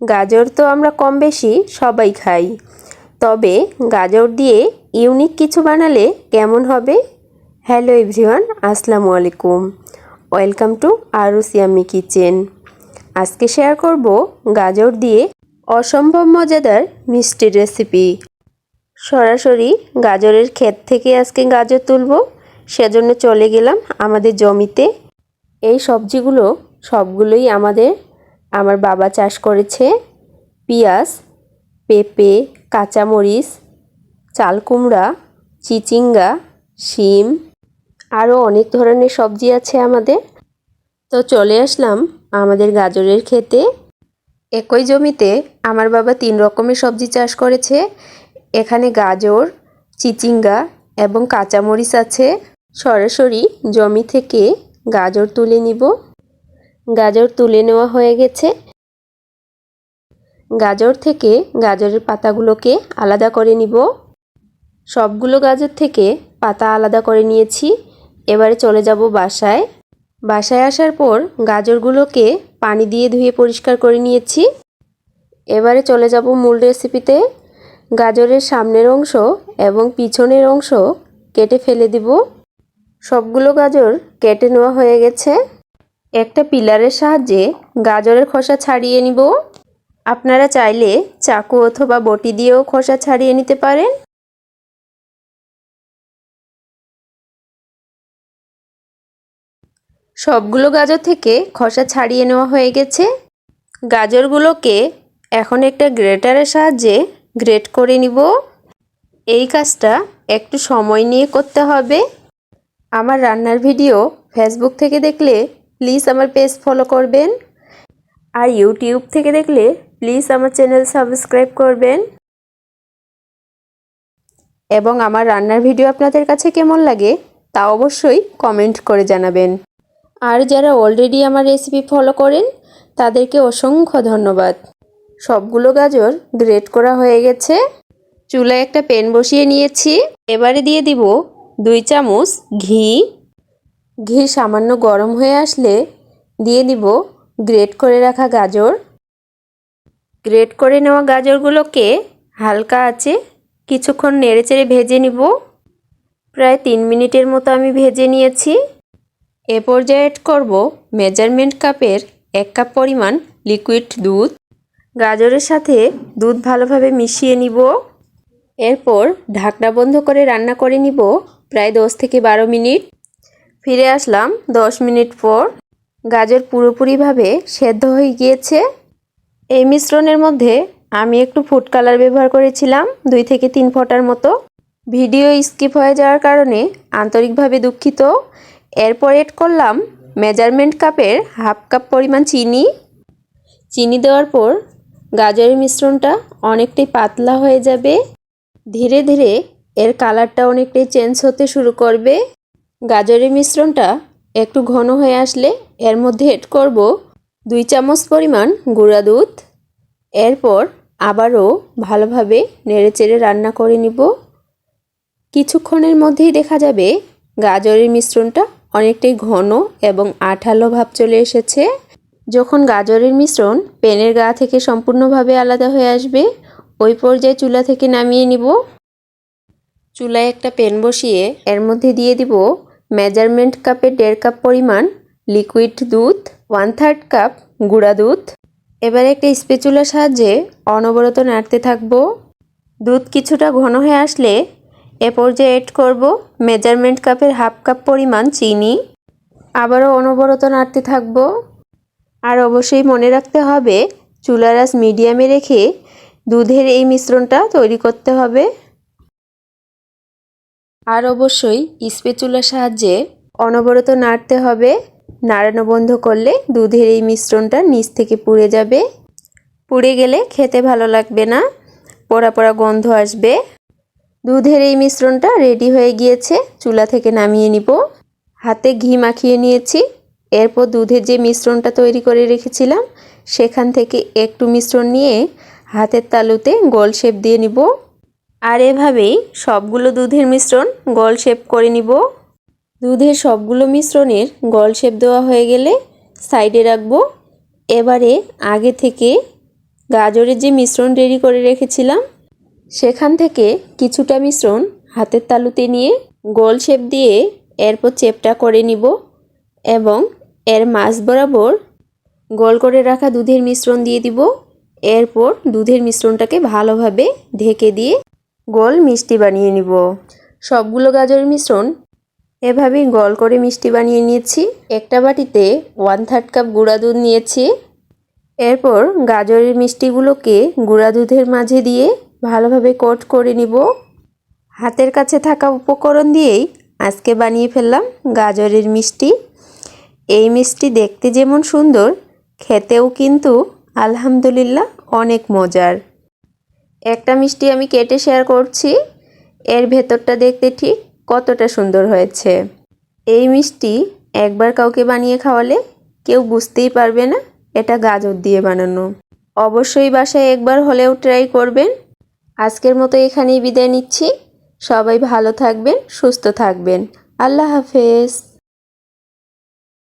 গাজর তো আমরা কম বেশি সবাই খাই। তবে গাজর দিয়ে ইউনিক কিছু বানালে কেমন হবে? হ্যালো এভরিওয়ান, আসসালামু আলাইকুম। Welcome to Arusiyami kitchen. আজকে শেয়ার করব গাজর দিয়ে অসম্ভব মজাদার মিষ্টি রেসিপি। সরাসরি গাজরের ক্ষেত থেকে আজকে গাজর তুলব। সেজন্য চলে গেলাম আমাদের জমিতে। এই সবজিগুলো সবগুলোই আমাদের আমার বাবা চাষ করেছে পেঁয়াজ, পেঁপে, কাঁচামরিচ, চাল কুমড়া, চিচিঙ্গা, শিম, আরও অনেক ধরনের সবজি আছে আমাদের। তো চলে আসলাম আমাদের গাজরের ক্ষেতে। একই জমিতে আমার বাবা তিন রকমের সবজি চাষ করেছে। এখানে গাজর, চিচিঙ্গা এবং কাঁচামরিচ আছে। সরাসরি জমি থেকে গাজর তুলে নিব। গাজর তুলে নেওয়া হয়ে গেছে। গাজর থেকে গাজরের পাতাগুলোকে আলাদা করে নিব। সবগুলো গাজর থেকে পাতা আলাদা করে নিয়েছি। এবারে চলে যাব বাসায়। বাসায় আসার পর গাজরগুলোকে পানি দিয়ে ধুয়ে পরিষ্কার করে নিয়েছি। এবারে চলে যাব মূল রেসিপিতে। গাজরের সামনের অংশ এবং পিছনের অংশ কেটে ফেলে দিব। সবগুলো গাজর কেটে নেওয়া হয়ে গেছে। একটা পিলারের সাহায্যে গাজরের খোসা ছাড়িয়ে নিব। আপনারা চাইলে চাকু অথবা বটি দিয়েও খোসা ছাড়িয়ে নিতে পারেন। সবগুলো গাজর থেকে খোসা ছাড়িয়ে নেওয়া হয়ে গেছে। গাজরগুলোকে এখন একটা গ্রেটারের সাহায্যে গ্রেট করে নিব। এই কাজটা একটু সময় নিয়ে করতে হবে। আমার রান্নার ভিডিও ফেসবুক থেকে দেখলে প্লিজ আমার পেজ ফলো করবেন। আর ইউটিউব থেকে দেখলে প্লিজ আমার চ্যানেল সাবস্ক্রাইব করবেন। এবং আমার রান্নার ভিডিও আপনাদের কাছে কেমন লাগে তা অবশ্যই কমেন্ট করে জানাবেন। আর যারা অলরেডি আমার রেসিপি ফলো করেন, তাদেরকে অসংখ্য ধন্যবাদ। সবগুলো গাজর গ্রেট করা হয়ে গেছে। চুলায় একটা প্যান বসিয়ে নিয়েছি। এবারে দিয়ে দিব দুই চামচ ঘি। ঘি সামান্য গরম হয়ে আসলে দিয়ে দিব গ্রেট করে রাখা গাজর। গ্রেট করে নেওয়া গাজরগুলোকে হালকা আছে কিছুক্ষণ নেড়েচেড়ে ভেজে নিব। প্রায় তিন মিনিটের মতো আমি ভেজে নিয়েছি। এ পর্যায়ে অ্যাড করব মেজারমেন্ট কাপের এক কাপ পরিমাণ লিকুইড দুধ। গাজরের সাথে দুধ ভালোভাবে মিশিয়ে নিব। এরপর ঢাকনা বন্ধ করে রান্না করে নিব প্রায় দশ থেকে বারো মিনিট। ফিরে আসলাম দশ মিনিট পর। গাজর পুরোপুরিভাবে সেদ্ধ হয়ে গিয়েছে। এই মিশ্রণের মধ্যে আমি একটু ফুড কালার ব্যবহার করেছিলাম, দুই থেকে তিন ফোঁটার মতো। ভিডিও স্কিপ হয়ে যাওয়ার কারণে আন্তরিকভাবে দুঃখিত। এরপর এড করলাম মেজারমেন্ট কাপের হাফ কাপ পরিমাণ চিনি। চিনি দেওয়ার পর গাজরের মিশ্রণটা অনেকটাই পাতলা হয়ে যাবে। ধীরে ধীরে এর কালারটা অনেকটাই চেঞ্জ হতে শুরু করবে। গাজরের মিশ্রণটা একটু ঘন হয়ে আসলে এর মধ্যে এড করব দুই চামচ পরিমাণ গুঁড়া দুধ। এরপর আবারও ভালোভাবে নেড়েচেড়ে রান্না করে নিব। কিছুক্ষণের মধ্যেই দেখা যাবে গাজরের মিশ্রণটা অনেকটাই ঘন এবং আঠালো ভাব চলে এসেছে। যখন গাজরের মিশ্রণ পেনের গা থেকে সম্পূর্ণভাবে আলাদা হয়ে আসবে, ওই পর্যায়ে চুলা থেকে নামিয়ে নিব। চুলায় একটা পেন বসিয়ে এর মধ্যে দিয়ে দিব মেজারমেন্ট কাপে দেড় কাপ পরিমাণ লিকুইড দুধ, ওয়ান থার্ড কাপ গুঁড়া দুধ। এবার একটা স্পেচুলার সাহায্যে অনবরত নাড়তে থাকব। দুধ কিছুটা ঘন হয়ে আসলে এ পর্যায়ে এড করব মেজারমেন্ট কাপের হাফ কাপ পরিমাণ চিনি। আবারও অনবরত নাড়তে থাকব। আর অবশ্যই মনে রাখতে হবে, চুলার আঁচ মিডিয়ামে রেখে দুধের এই মিশ্রণটা তৈরি করতে হবে। আর অবশ্যই স্পেচুলার সাহায্যে অনবরত নাড়তে হবে। নাড়ানো বন্ধ করলে দুধের এই মিশ্রণটা নিচ থেকে পুড়ে যাবে। পুড়ে গেলে খেতে ভালো লাগবে না। পোড়া পোড়া গন্ধ আসবে। দুধের এই মিশ্রণটা রেডি হয়ে গিয়েছে। চুলা থেকে নামিয়ে নিব। হাতে ঘি মাখিয়ে নিয়েছি। এরপর দুধের যে মিশ্রণটা তৈরি করে রেখেছিলাম, সেখান থেকে একটু মিশ্রণ নিয়ে হাতের তালুতে গোল শেপ দিয়ে নিব। আর এভাবেই সবগুলো দুধের মিশ্রণ গোল শেপ করে নিব। দুধের সবগুলো মিশ্রণের গোল শেপ দেওয়া হয়ে গেলে সাইডে রাখব। এবারে আগে থেকে গাজরের যে মিশ্রণ রেডি করে রেখেছিলাম, সেখান থেকে কিছুটা মিশ্রণ হাতের তালুতে নিয়ে গোল শেপ দিয়ে এরপর চেপটা করে নিব এবং এর মাছ বরাবর গোল করে রাখা দুধের মিশ্রণ দিয়ে দিব। এরপর দুধের মিশ্রণটাকে ভালোভাবে ঢেকে দিয়ে গোল মিষ্টি বানিয়ে নিব। সবগুলো গাজরের মিশ্রণ এভাবেই গোল করে মিষ্টি বানিয়ে নিয়েছি। একটা বাটিতে ওয়ান থার্ড কাপ গুঁড়া দুধ নিয়েছি। এরপর গাজরের মিষ্টিগুলোকে গুঁড়া দুধের মাঝে দিয়ে ভালোভাবে কোট করে নিব। হাতের কাছে থাকা উপকরণ দিয়েই আজকে বানিয়ে ফেললাম গাজরের মিষ্টি। এই মিষ্টি দেখতে যেমন সুন্দর, খেতেও কিন্তু আলহামদুলিল্লাহ অনেক মজার। একটা মিষ্টি আমি কেটে শেয়ার করছি। এর ভেতরটা দেখতে ঠিক কতটা সুন্দর হয়েছে। এই মিষ্টি একবার কাউকে বানিয়ে খাওয়ালে কেউ বুঝতেই পারবে না এটা গাজর দিয়ে বানানো। অবশ্যই বাসায় একবার হলেও ট্রাই করবেন। আজকের মতো এখানেই বিদায় নিচ্ছি। সবাই ভালো থাকবেন, সুস্থ থাকবেন। আল্লাহ হাফেজ।